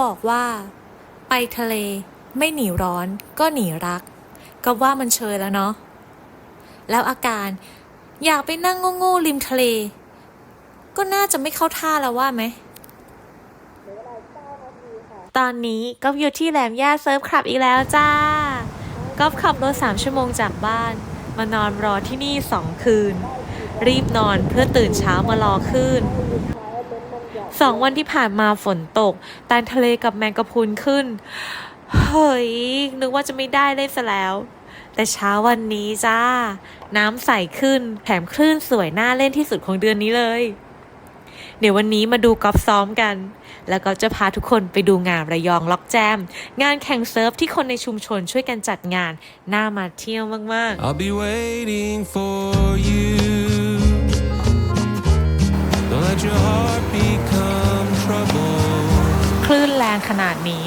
บอกว่า ไปทะเลไม่หนีร้อนก็หนีรัก ก็ว่ามันเชยแล้วเนาะ แล้วอาการอยากไปนั่งโง่ๆริมทะเล ก็น่าจะไม่เข้าท่าแล้วว่าไหม ตอนนี้ก็อยู่ที่แหลมย่าเซิร์ฟคลับอีกแล้วจ้าก็ขับรถสามชั่วโมงจากบ้าน มานอนรอที่นี่สองคืน รีบนอนเพื่อตื่นเช้ามารอขึ้น สองวันที่ผ่านมาฝนตกตานทะเลกับแมงกะพรุนขึ้น เฮ้ย นึกว่าจะไม่ได้เล่นซะแล้ว แต่เช้าวันนี้จ้า น้ำใสขึ้นแถมคลื่นสวยน่าเล่นที่สุดของเดือนนี้เลย เดี๋ยววันนี้มาดูกอล์ฟซ้อมกัน แล้วก็จะพาทุกคนไปดูงานระยองล็อกแจม งานแข่งเซิร์ฟที่คนในชุมชนช่วยกันจัดงาน น่ามาเที่ยวมาก I'll be waiting for you. Don't let your heart be คลื่นแรงขนาดนี้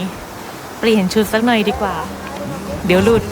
เปลี่ยนชุดสักหน่อยดีกว่า เดี๋ยวหลุด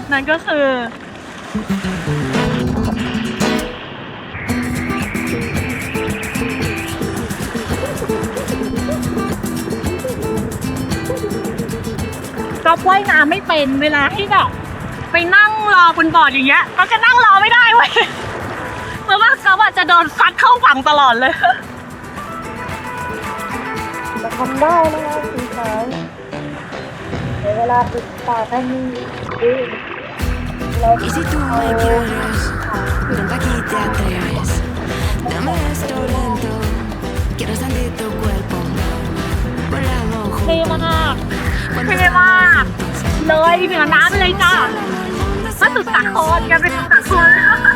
กสำหรับกอล์ฟนั้นก็คือกอล์ฟว่ายน้ำไม่เป็นเวลาที่แบบไปนั่งรอบนบอร์ดอย่างเงี้ยก็จะนั่งรอไม่ได้เว้ยเพราะว่ากอล์ฟอะจะโดนซัดเข้าฝั่งตลอดเลยจะทำได้นะคะสีขาวเดี๋ยวเวลาปิดปากให้มีดี Y si tú me quieres, ven pa' aquí te atreves. Dame esto lento, quiero sentir tu cuerpo. Por la boca, เท่มากเท่มาก เลยเหนือน้ำไปเลยจ้ามาสุดสาครกันไปสุดสาคร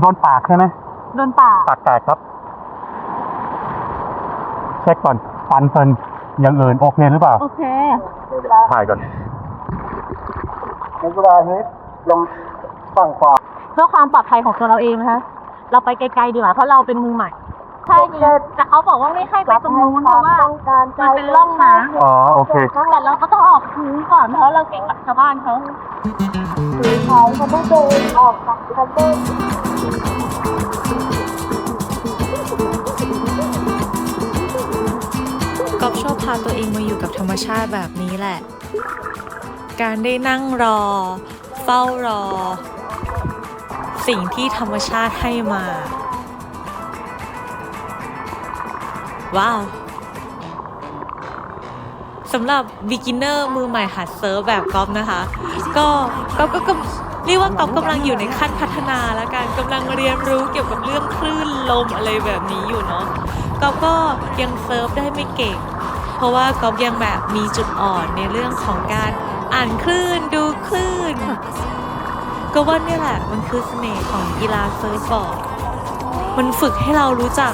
โดนปากใช่ไหมโดนป่าปากแตกครับ เช็คก่อนฟันเฟินอย่างอื่นโอเคหรือเปล่า โอเคถ่ายก่อนในเวลานี้ลงฝั่งขวาเพื่อความปลอดภัยของตัวเราเองนะคะ เราไปไกลๆดีกว่าเพราะเราเป็นมือใหม่ ใช่แต่เขาบอกว่าไม่ให้ไปตรงนู้นเพราะว่าต้องการมันเป็นร่องน้ำอ๋อโอเคแต่เราก็ต้องออกพื้นก่อนเพราะเราเก่งกับชาวบ้านเขา สีขาเขาต้องเดินออกจากคันเดินก๊อฟชอบพาตัวเองมาอยู่กับธรรมชาติแบบนี้แหละ การได้นั่งรอ เฝ้ารอ สิ่งที่ธรรมชาติให้มา ว้าว สำหรับ beginner มือใหม่หัดเซิร์ฟแบบก๊อฟนะคะ ก็ก๊อฟก็ก็เรียกว่าก๊อฟกำลังอยู่ในขั้นพัฒนาแล้วกันกำลังเรียนรู้เกี่ยวกับเรื่องคลื่นลมอะไรแบบนี้อยู่เนาะก๊อฟก็ยังเซิร์ฟได้ไม่เก่ง เพราะว่าก๊อฟยังแบบมีจุดอ่อนในเรื่องของการอ่านคลื่นดูคลื่นก็ว่าเนี่ยแหละมันคือเสน่ห์ของกีฬาเซิร์ฟบอร์ดมันฝึกให้เรารู้จัก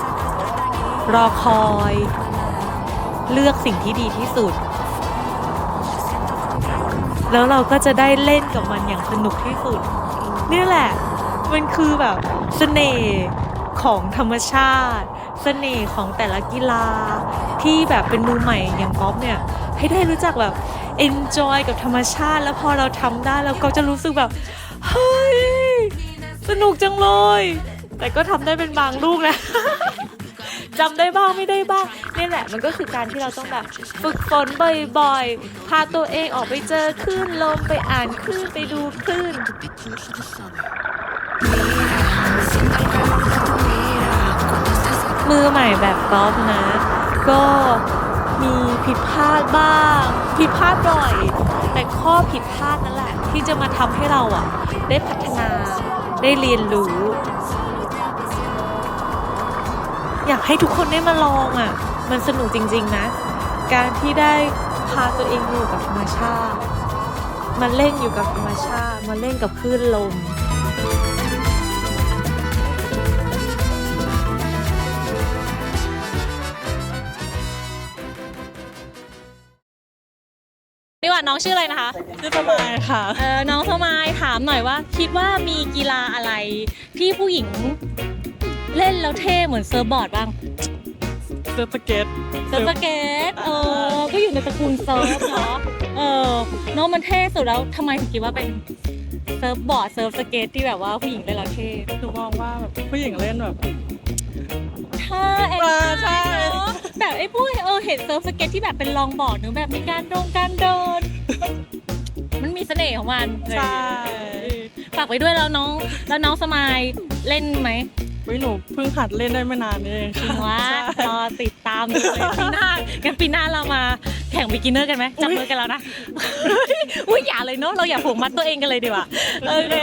รอคอย เลือกสิ่งที่ดีที่สุด แล้วเราก็จะได้เล่นกับมันอย่างสนุกที่สุด นี่แหละ มันคือแบบเสน่ห์ของธรรมชาติเสน่ห์ของแต่ละกีฬาที่แบบเป็นมือใหม่อย่างก๊อฟเนี่ยให้ได้รู้จักแบบ enjoy กับธรรมชาติ แล้วพอเราทำได้แล้วก็จะรู้สึกแบบ เฮ้ย สนุกจังเลย แต่ก็ทำได้เป็นบางลูกนะ จำได้บ้างไม่ได้บ้างนี่แหละมันก็คือการที่เราต้องแบบฝึกฝนบ่อยๆ พาตัวเองออกไปเจอคลื่นลมไปอ่านคลื่นไปดูคลื่นมือใหม่แบบกอล์ฟนะ ก็มีผิดพลาดบ้าง ผิดพลาดบ่อย แต่ข้อผิดพลาดนั่นแหละ ที่จะมาทำให้เราอะ ได้พัฒนาได้เรียนรู้ อยากให้ทุกคนได้มาลองอะ มันสนุกจริง ๆ นะ การที่ได้พาตัวเองอยู่กับธรรมชาติมาเล่นอยู่กับธรรมชาติมาเล่นกับคลื่นลมดีกว่าน้องชื่ออะไรนะคะชื่อสมายค่ะเออน้องสมายถามหน่อยว่า คิดว่ามีกีฬาอะไรที่ผู้หญิง เล่นแล้วเท่เหมือนเซิร์ฟบอร์ดบ้างเซิร์ฟสเก็ตเซิร์ฟสเก็ตเออก็อยู่ในตระกูลเซิร์ฟเนาะเออน้องมันเท่สุดแล้วทำไมถึงคิดว่าเป็นเซิร์ฟบอร์ดเซิร์ฟสเก็ตที่แบบว่าผู้หญิงเล่นแล้วเท่หนูมองว่าแบบผู้หญิงเล่นแบบ ท่าแอคเออใช่ เนาะแบบไอ้พวกเออเห็นเซิร์ฟสเก็ตที่แบบเป็นลองบอร์ดหรือแบบมีการโดงการเดิน มันมีเสน่ห์ของมัน ใช่ ฝากไว้ด้วยแล้วน้อง แล้วน้องสมายเล่นไหม วิหนูเพิ่งหัดเล่นได้ไม่นานนี่เองจริงค่ะว่าใช่รอติดตามดูเลยปีหน้างั้นปีหน้าเรามาแข่งบิกินเนอร์กันไหมจับมือกันแล้วนะอุ้ยอย่าเลยเนาะเราอย่าผูกมัดตัวเองกันเลยดีกว่าโอเค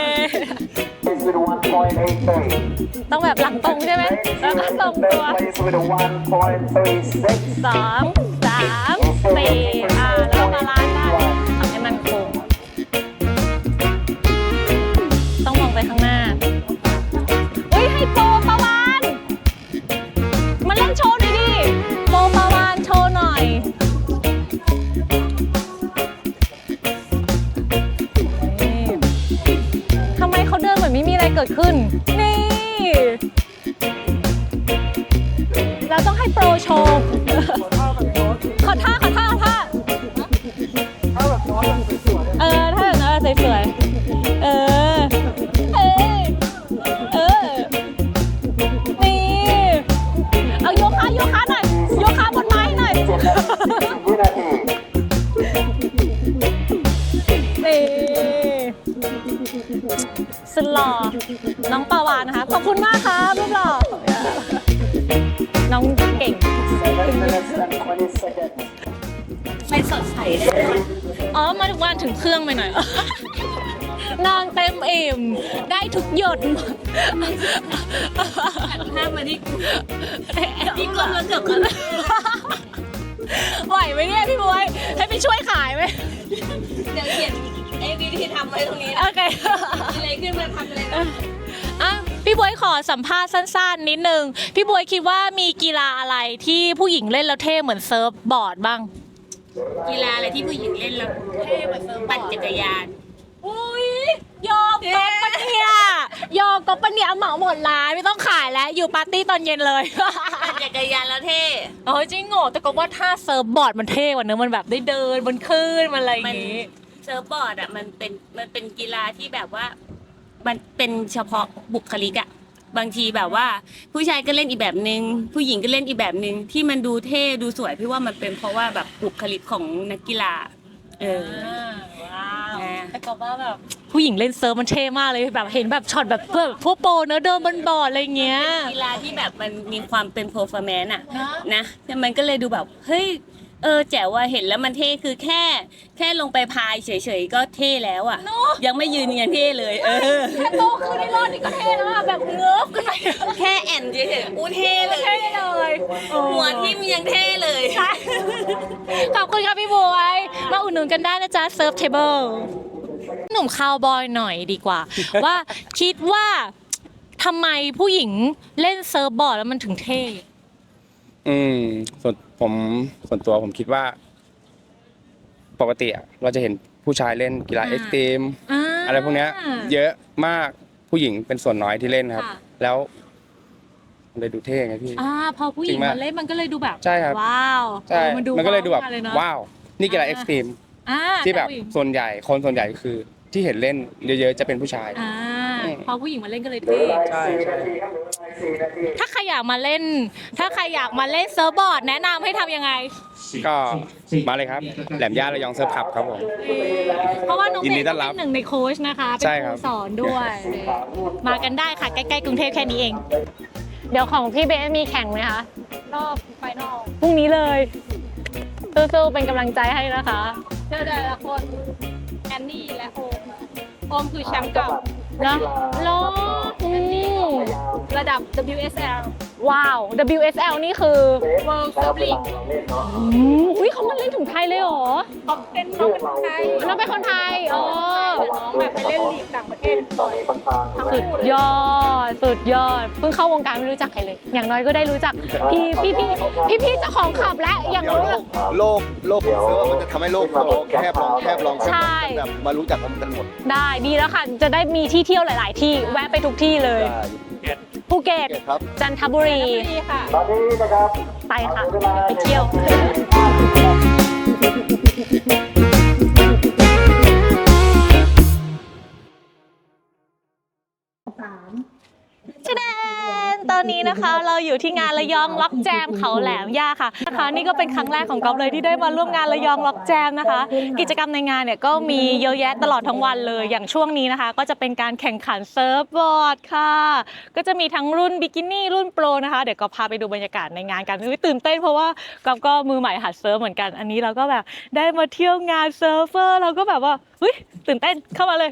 with 1.83. ต้องแบบหลังตรงใช่ไหมแล้วก็ตรงตัว Place with a 1.36. สองสามสี่อ่าแล้วมาล้านได้ กิดขึ้น นี่ เราต้องให้โปรโชว์ ถึงวันถึงเครื่องไปหน่อย นอนเต็มอิ่ม ได้ทุกหยดหน้ามาที่กูพี่ก้มแล้วเกือบกันไหวไหมเนี่ยพี่บวย ให้ไปช่วยขายไหมเดี๋ยวเขียน A B ที่ทำไว้ตรงนี้นะโอเคมีอะไรขึ้นมาทำเลยนะอะพี่พี่บวยขอสัมภาษณ์สั้นๆนิดนึง พี่บวยคิดว่ามีกีฬาอะไรที่ผู้หญิงเล่นแล้วเท่เหมือนเซิร์ฟบอร์ดบ้าง กีฬาอะไรที่ผู้หญิงเล่นแล้วเท่เหมือนปั่นจักรยาน อุ้ยยอมก๊อปปะเนี่ยยอมก๊อปปะเนี่ยเหมาหมดร้านไม่ต้องขายแล้ว อยู่ปาร์ตี้ตอนเย็นเลยปั่นจักรยานแล้วเท่โอ้ยจริงเหรอแต่ก็ว่าถ้าเซิร์ฟบอร์ดมันเท่กว่าเนอะมันแบบได้เดินบนคลื่นมันอะไรอย่างงี้ เซิร์ฟบอร์ดอะมันเป็นมันเป็นกีฬาที่แบบว่า มันเป็นเฉพาะบุคลิกอะ บางทีแบบว่า ผู้ชายก็เล่นอีกแบบนึง ผู้หญิงก็เล่นอีกแบบนึง ที่มันดูเท่ดูสวยพี่ว่ามันเป็นเพราะว่าแบบบุคลิกของนักกีฬา เออ ว้าวนะแต่ก็ว่าแบบผู้หญิงเล่นเซิร์ฟมันเท่มากเลยแบบเห็นแบบช็อตแบบเพื่อพวกโปรเนอะเดินบนบอร์ดอะไรเงี้ย กีฬาที่แบบมันมีความเป็นโปรฟอร์แมนซ์อะนะนะแต่มันก็เลยดูแบบเฮ้ย เออแจ๋วว่าเห็นแล้วมันเท่คือแค่ แค่ลงไปพายเฉยๆก็เท่แล้วอะยังไม่ยืนยันเท่เลย เออแค่โตขึ้นในรอดนี่ก็เท่แล้วอะแบบเงือบขึ้นไปแค่แอนเฉยๆอู้เท่เลย เท่เลยโอ้หัวทิ่มยังเท่เลย ขอบคุณครับพี่บวยมาอุดหนุนกันได้นะจ๊ะเซิร์ฟเทเบิลหนุ่มคาวบอยหน่อยดีกว่า ว่าคิดว่าทำไมผู้หญิงเล่นเซิร์ฟบอร์ดแล้วมันถึงเท่ อืมส่วน ผมส่วนตัวผมคิดว่า ปกติอะเราจะเห็นผู้ชายเล่นกีฬาอ่า เอ็กซ์ตรีมอะไรพวกเนี้ย เยอะมากผู้หญิงเป็นส่วนน้อยที่เล่นครับ ค่ะ แล้วมันเลยดูเท่ไงพี่ อ่าพอผู้หญิงจริงไหมมาเล่นมันก็เลยดูแบบใช่ครับ ว้าวใช่เออมันดูมันก็เลยดูแบบว้าวเลยเนอะว้าวนี่กีฬาอ่าเอ็กซ์ตรีมอ่าที่แบบต่ผู้หญิงส่วนใหญ่คนส่วนใหญ่คือ ที่เห็นเล่นเยอะๆจะเป็นผู้ชาย อ่าอืม พอผู้หญิงมาเล่นก็เลยเท่ใช่ใช่ ถ้าใครอยากมาเล่น ถ้าใครอยากมาเล่นเซิร์ฟบอร์ด แนะนำให้ทำยังไง ก็มาเลยครับ แหลมย่าระยองเซิร์ฟขับครับผม เพราะว่าน้องยินเบดีสต้อนรับเป็นหนึ่งในโค้ชนะคะ เป็นใช่คครัรูบ สอนด้วย มากันได้ค่ะ ใกล้ๆกรุงเทพแค่นี้เอง เดี๋ยวของพี่เบสมีแข่งไหมคะ รอบไฟนอลพรุ่งนี้เลยสู้ๆเป็นกำลังใจให้นะคะ เจอแต่ละคนแอนนี่และโอมโอมคือแชมป์เก่า เนาะโลอืมระดับ WSL ว้าว WSL นี่คือ World Surf League อืมอุ้ยเขามาเล่นถึงไทยเลยเหรอเขาเป็นน้องเป็นคนไทยน้องเป็นคนไทยอ๋อน้องแบบไปเล่นลีกต่างประเทศบ่อยสุดยอด สุดยอด เพิ่งเข้าวงการไม่รู้จักใครเลย อย่างน้อยก็ได้รู้จักพี่พี่พี่พี่พี่เจ้าของขับและอย่างรู้เลยโลกโลกของเซิร์ฟมันจะทำให้โลกเราแคบลงแคบลงแคบลงใช่จนแบบมารู้จักกันหมด ได้ดีแล้วค่ะ จะได้มีที่เที่ยวหลาย ๆ ที่แวะไปทุกที่เลย ภูเก็ตครับ จันทบุรีตอนนี้นะครับไปค่ะไปเที่ยวชแดน ตอนนี้นะคะ เราอยู่ที่งานระยองล็อกแจมเขาแหลมย่าค่ะนะคะนี่ก็เป็นครั้งแรกของก๊อฟเลยที่ได้มาร่วมงานระยองล็อกแจมนะคะ กิจกรรมในงานเนี่ยก็มีเยอะแยะตลอดทั้งวันเลย อย่างช่วงนี้นะคะ ก็จะเป็นการแข่งขันเซิร์ฟบอร์ดค่ะ ก็จะมีทั้งรุ่นบิกินี่รุ่นโปรนะคะเดี๋ยวก็พาไปดูบรรยากาศในงานกันอุ๊ยตื่นเต้นเพราะว่าก๊อฟก็มือใหม่หัดเซิร์ฟเหมือนกันอันนี้เราก็แบบได้มาเที่ยวงานเซิร์ฟเวอร์เราก็แบบว่าเฮ้ยตื่นเต้นเข้ามาเลย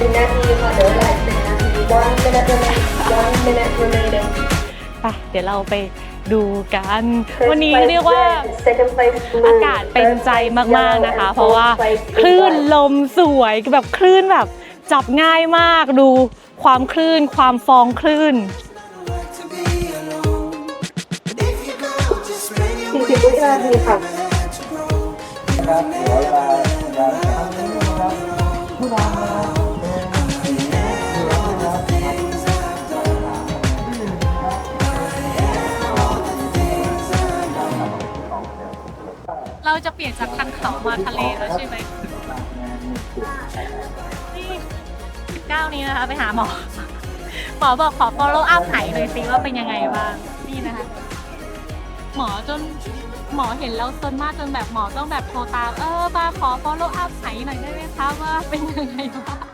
หนึ่งนาทีค่ะเดี๋ยวเวลาอีกหนึ่งนาที one minute remaining one minute remaining ไปเดี๋ยวเราไปดูกัน วันนี้เรียกว่า second place blue อากาศเป็นใจมากๆนะคะ เพราะว่าคลื่นลมสวยแบบคลื่นแบบจับง่ายมากดูความคลื่นความฟองคลื่นสี่สิบวินาทีค่ะ เราจะเปลี่ยนจากทางเขามาทะเลแล้วใช่ไหมนี่ก้าวนี้นะคะไปหาหมอ หมอบอกขอ follow up ไหหน่อยสิว่าเป็นยังไงบ้างนี่นะคะหมอจนหมอเห็นแล้วจนมากจนแบบหมอต้องแบบโทรตาม เออมาขอ follow up ไหหน่อยได้ไหมคะว่าเป็นยังไงบ้าง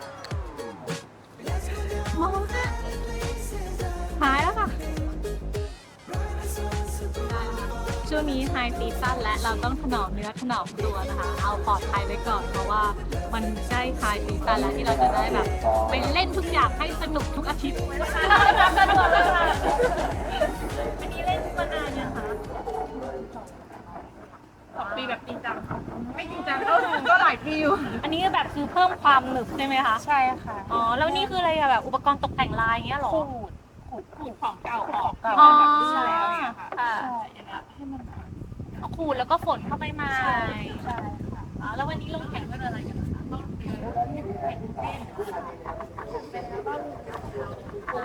ช่วงนี้ไฮซีซั่นและเราต้องถนอมเนื้อถนอมตัวนะคะ เอาปลอดภัยไว้ก่อนเพราะว่ามันใกล้ไฮซีซั่นแล้วที่เราจะได้แบบไปเล่นทุกอย่างให้สนุกทุกอาทิตย์อันี้เล่นมานานยังคะสองปีแบบจริงจังไม่จริงจังก็ก็หลายปีอยู่ อันนี้แบบคือเพิ่มความหนึบใช่ไหมคะ ใช่ค่ะ อ๋อ แล้วนี่คืออะไรอะแบบอุปกรณ์ตกแต่งลายเงี้ยหรอ ขูดขูดของเก่าออกเก่าอ๋อ แบบที่แล้วเนี่ยค่ะค่ะใช่อย่างเงี้ยให้มันเอาขูดแล้วก็ฝนเข้าไปมาใช่ใช่ค่ะอ๋อแล้ววันนี้ลงแข่งเป็นอะไรกันคะต้องเรียน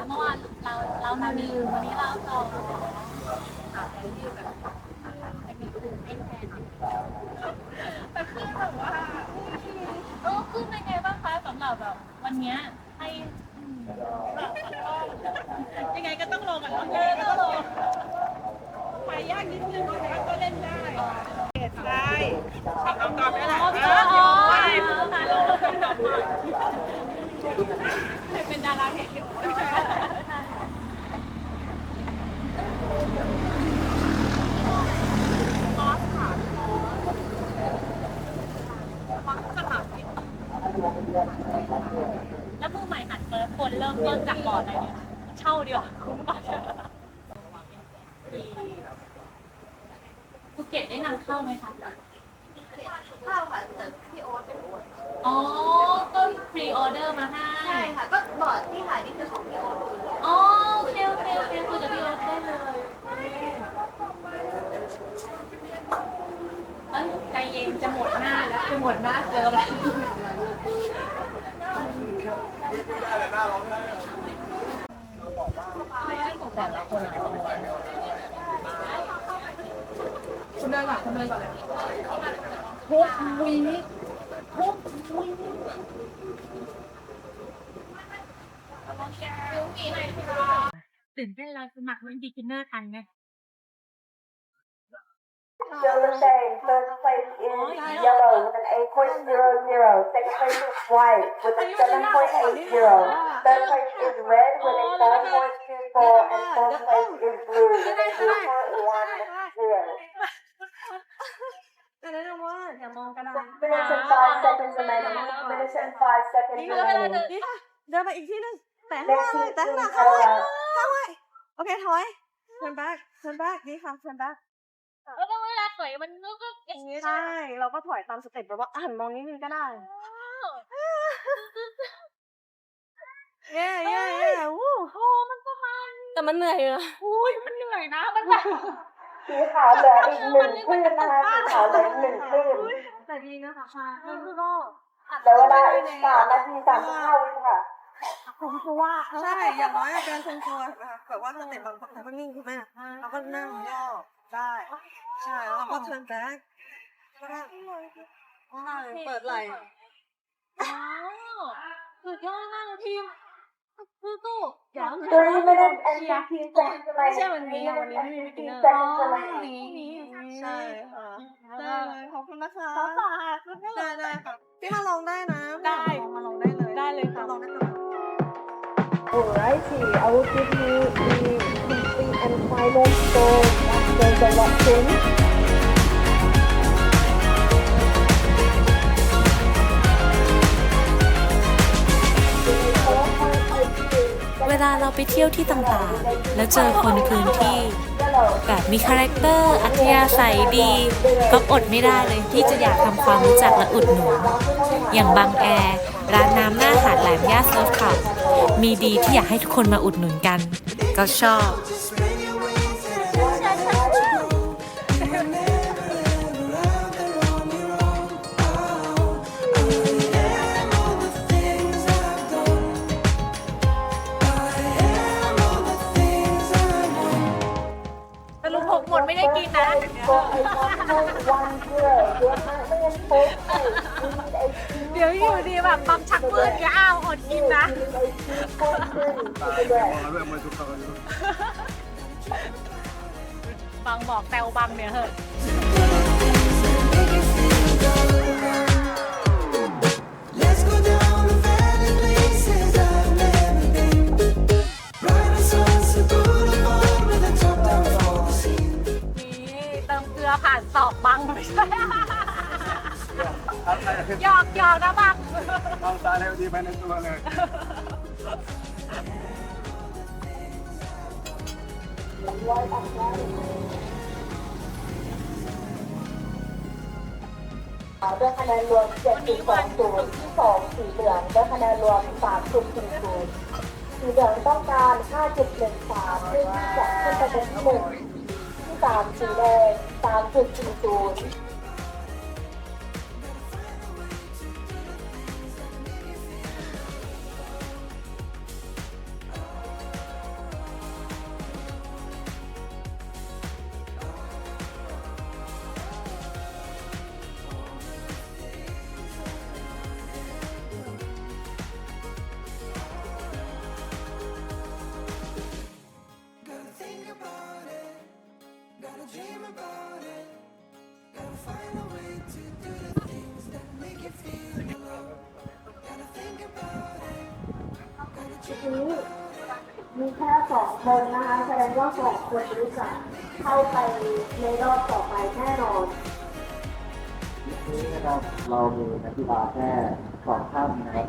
เมื่อวานเราเรามาลืมวันนี้เราต่อแต่คือแบบว่าเออคือเป็นไงบ้างคะสำหรับแบบวันเนี้ยให้อืม ยังไงก็ต้องลงอะยังไงก็ต้องลงไปยากนิดนึงแต่ก็เล่นได้ได้ทำเอาตอนนี้แหละอ๋อพี่อ๋ออ๋อค่ะลงเป็นดอกไม้เป็นดาราเห็นอยู่แล้วมือใหม่หัดเฟิร์สคนเริ่มต้นจากบอร์ดอะไรเนี่ยเช่าดีกว่าคุ้มกว่าภูเก็ตได้นำเข้าไหมคะ ข้าวค่ะแต่พี่โอ๊ตเป็นโอ๊ต อ๋อ ก็พรีออเดอร์มาให้ ใช่ค่ะ ก็บอร์ดที่ขายนี่คือของพี่โอ๊ต อ๋อโอเคโอเคโอเคคุยกับพี่โอ๊ตได้เลยเอ้ยใจเย็นจะหมดหน้าแล้วจะหมดหน้าเจอแล้วแต่ละคนอะ คุณเดินก่อนคุณเดินก่อนเลยทุกวีทุกวีตื่นเต้นเราสมัครเล่น beginner ทันไหม Still the same. First place is yellow with an 8.00. Second place is white with a 7.80. Third place is red with a 4.24. And fourth place is blue with a 2.10. Minutes and five seconds remaining. Minutes and five seconds remaining. เดินไปอีกทีนึงแต่ Next ข้างหน้าเลย is แต่ข้างหน้า blue เข้าไว้ color. เข้าไว้โอเคถอย turn back turn back นี่ค่ะ turn back แล้วก็เวลาสวยมันก็อย่างนี้ใช่เราก็ถอยตามสเต็ปแบบว่าอ่านมองนิดนึงก็ได้ เย้เย้เย้วู้โอ้มันก็มันแต่มันเหนื่อยอะอุ้ยมันเหนื่อยนะมันแบบ สีขาวเหลืออีกหนึ่งคลื่นนะคะสีขาวเหลืออีกหนึ่งคลื่นแต่ดีนะคะค่ะคือก็เหลือเวลาอีกสามนาทีสามสิบห้าวิค่ะผมคือว่าใช่อย่างน้อยอะการทรงตัวนะคะแบบว่าสเต็ปบางคนเขาก็นิ่งใช่ไหมเราก็นั่งย่อได้ ใช่แล้วเราก็ turn back ก็ได้ใช่เปิดไหล่อ๋อสุดยอดมากเลยทีม คือตู้เดี๋ยว Three minutes and fifteen seconds ไม่ใช่ remaining. วันนี้ Three วัน minutes นี้ and ไม่มี fifteen เดิน seconds นี้ remaining. ใช่ค่ะได้เลยขอบคุณนะคะได้ได้ค่ะพี่มาลองได้นะได้มาลองได้เลยได้เลยค่ะลองได้เลย Alrighty I will give you the complete and final score after the lock-in ลาเราไปเที่ยวที่ต่างๆ แล้วเจอคนพื้นที่ แบบมีคาแรคเตอร์อัธยาศัยดี ก็อดไม่ได้เลยที่จะอยากทำความรู้จักและอุดหนุน อย่างบางแอร์ร้านน้ำหน้าหาดแหลมย่าเซิร์ฟคลับมีดีที่อยากให้ทุกคนมาอุดหนุนกัน ก็ชอบ เดี๋ยวอยู่ดีแบบบังชักมืดอย่าอ้าวอดกินนะบังบอกแตวบังเนี่ยเหอะ Let's ตอบบังไม่ใช่ทับหยอกหยอกนะบังมองตาเล็วดีไปในตัวเลยด้วยคะแนนรวม7.20ที่2สีเหลืองด้วยคะแนนรวม 3.40สีเหลืองต้องการ 5.13ซึ่งจะขึ้นไปเป็นที่1 สามสีแดงสามจุดสี3.40 เรามีนักกีฬาแค่สองท่านนะครับ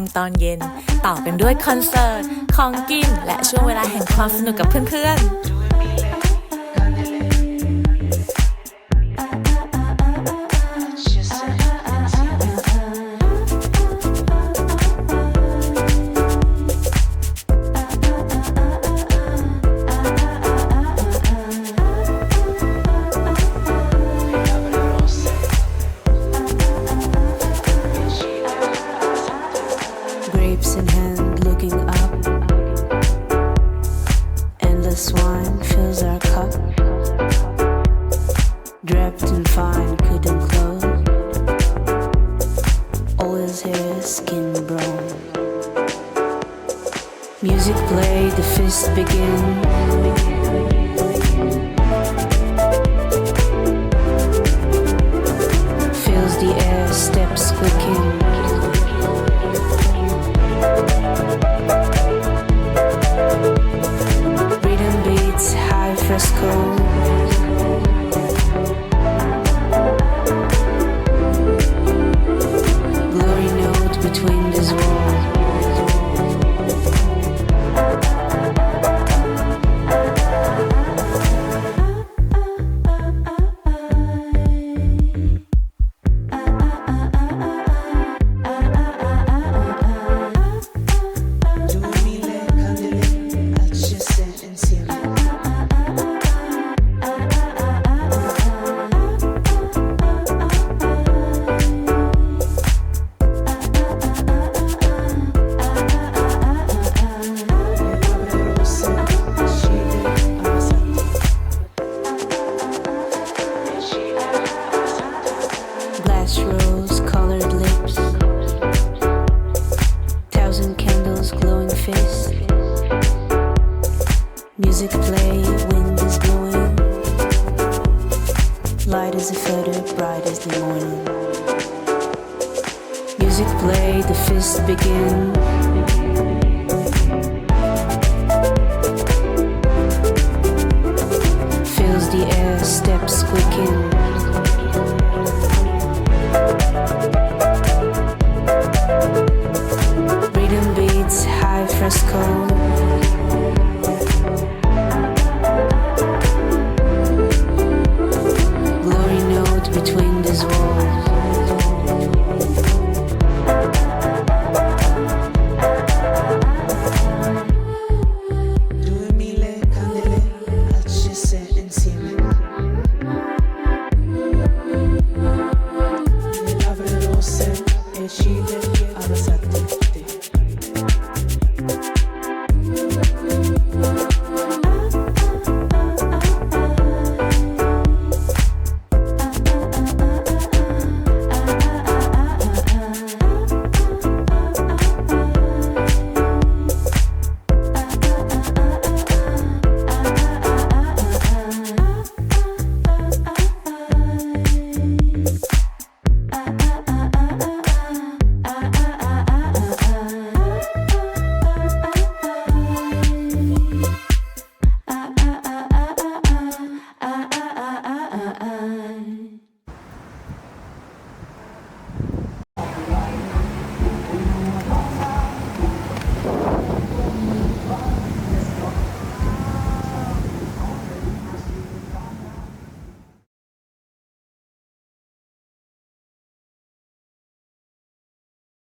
งตอนเย็น ต่อกันด้วยคอนเสิร์ต ของกิน และช่วงเวลาแห่งความสนุกกับเพื่อนๆ this wine fills our cup. Draped in fine couldn't clothes. Always hair skin brown. Music plays, the feast begin. the air steps quicken School.